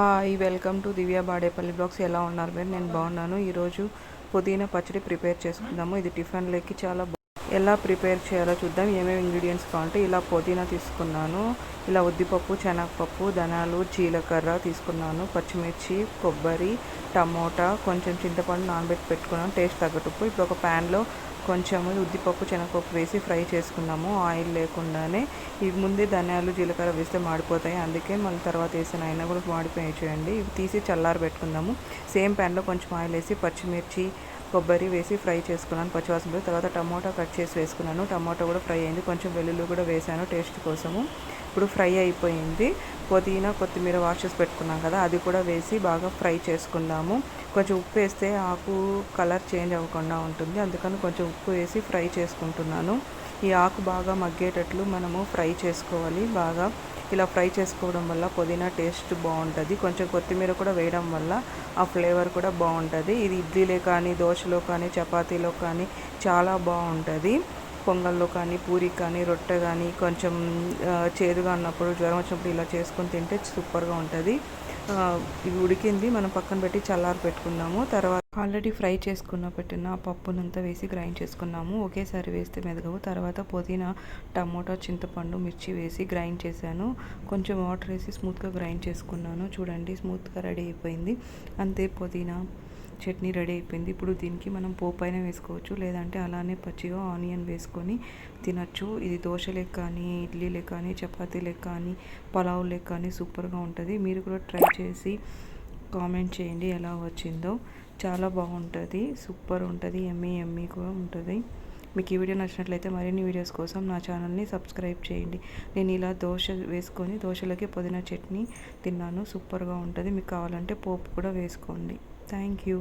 Hi welcome to Divya Badepalli blogs. ఎలా ఉన్నారు మీరు? నేను బాగున్నాను. ఈరోజు పుదీనా పచ్చడి ప్రిపేర్ చేసుకుందాము. ఇది టిఫిన్లోకి చాలా ఎలా ప్రిపేర్ చేయాలో చూద్దాం. ఏమేమి ఇంగ్రీడియంట్స్ కావాలంటే ఇలా పుదీనా తీసుకున్నాను. ఇలా ఉద్దిపప్పు శనగపప్పు ధనాలు జీలకర్ర తీసుకున్నాను. పచ్చిమిర్చి కొబ్బరి టమోటా కొంచెం చింతపండు నానబెట్టి పెట్టుకున్నాను. టేస్ట్ తగ్గట్టుప్పు ఇప్పుడు ఒక ప్యాన్లో కొంచెము ఉద్దిపప్పు శనగపప్పు వేసి ఫ్రై చేసుకున్నాము. ఆయిల్ లేకుండానే ఇవి ముందే ధనియాలు జీలకర్ర వేస్తే మాడిపోతాయి. అందుకే మళ్ళీ తర్వాత వేసిన అయినా కూడా మాడిపోయి చేయండి ఇవి తీసి చల్లారి పెట్టుకుందాము. సేమ్ ప్యాన్లో కొంచెం ఆయిల్ వేసి పచ్చిమిర్చి కొబ్బరి వేసి ఫ్రై చేసుకున్నాను పచ్చివాసన తర్వాత టమోటా కట్ చేసి వేసుకున్నాను. టమాటా కూడా ఫ్రై అయింది. కొంచెం వెల్లుల్లి కూడా వేసాను టేస్ట్ కోసము. ఇప్పుడు ఫ్రై అయిపోయింది. పుదీనా కొత్తిమీర వాష్ చేసి పెట్టుకున్నాం కదా అది కూడా వేసి బాగా ఫ్రై చేసుకుందాము. కొంచెం ఉప్పు వేస్తే ఆకు కలర్ చేంజ్ అవ్వకుండా ఉంటుంది. అందుకని కొంచెం ఉప్పు వేసి ఫ్రై చేసుకుంటున్నాను. ఈ ఆకు బాగా మగ్గేటట్లు మనము ఫ్రై చేసుకోవాలి. బాగా ఇలా ఫ్రై చేసుకోవడం వల్ల పుదీనా టేస్ట్ బాగుంటుంది. కొంచెం కొత్తిమీర కూడా వేయడం వల్ల ఆ ఫ్లేవర్ కూడా బాగుంటుంది. ఇది ఇడ్లీలో కానీ దోశలో కానీ చపాతీలో కానీ చాలా బాగుంటుంది. పొంగల్లో కానీ పూరి కానీ రొట్టె కానీ కొంచెం చేదుగా ఉన్నప్పుడు జ్వరం వచ్చినప్పుడు ఇలా చేసుకొని తింటే సూపర్గా ఉంటుంది. ఇవి ఇది ఉడికింది మనం పక్కన పెట్టి చల్లారి పెట్టుకున్నాము. తర్వాత ఆల్రెడీ ఫ్రై చేసుకున్న పెట్టిన పప్పునంతా వేసి గ్రైండ్ చేసుకున్నాము. ఒకేసారి వేస్తే మెదగవు. తర్వాత పుదీనా టమోటా చింతపండు మిర్చి వేసి గ్రైండ్ చేశాను. కొంచెం వాటర్ వేసి స్మూత్గా గ్రైండ్ చేసుకున్నాను. చూడండి స్మూత్గా రెడీ అయిపోయింది. అంతే పుదీనా. చట్నీ రెడీ అయిపోయింది. ఇప్పుడు దీనికి మనం పోపైన వేసుకోవచ్చు లేదంటే అలానే పచ్చిగా ఆనియన్ వేసుకొని తినచ్చు. ఇది దోశలే కానీ ఇడ్లీలే కానీ చపాతీలే కానీ పలావులే కానీ సూపర్గా ఉంటుంది. మీరు కూడా ట్రై చేసి కామెంట్ చేయండి ఎలా వచ్చిందో. చాలా బాగుంటుంది సూపర్ ఉంటుంది ఎమ్మీ ఎమ్మీ కూడా ఉంటుంది. మీకు ఈ వీడియో నచ్చినట్లయితే మరిన్ని వీడియోస్ కోసం నా ఛానల్ని సబ్స్క్రైబ్ చేయండి. నేను ఇలా దోశ వేసుకొని దోశలకి పుదీనా చట్నీ తిన్నాను. సూపర్గా ఉంటుంది. మీకు కావాలంటే పోపు కూడా వేసుకోండి. Thank you.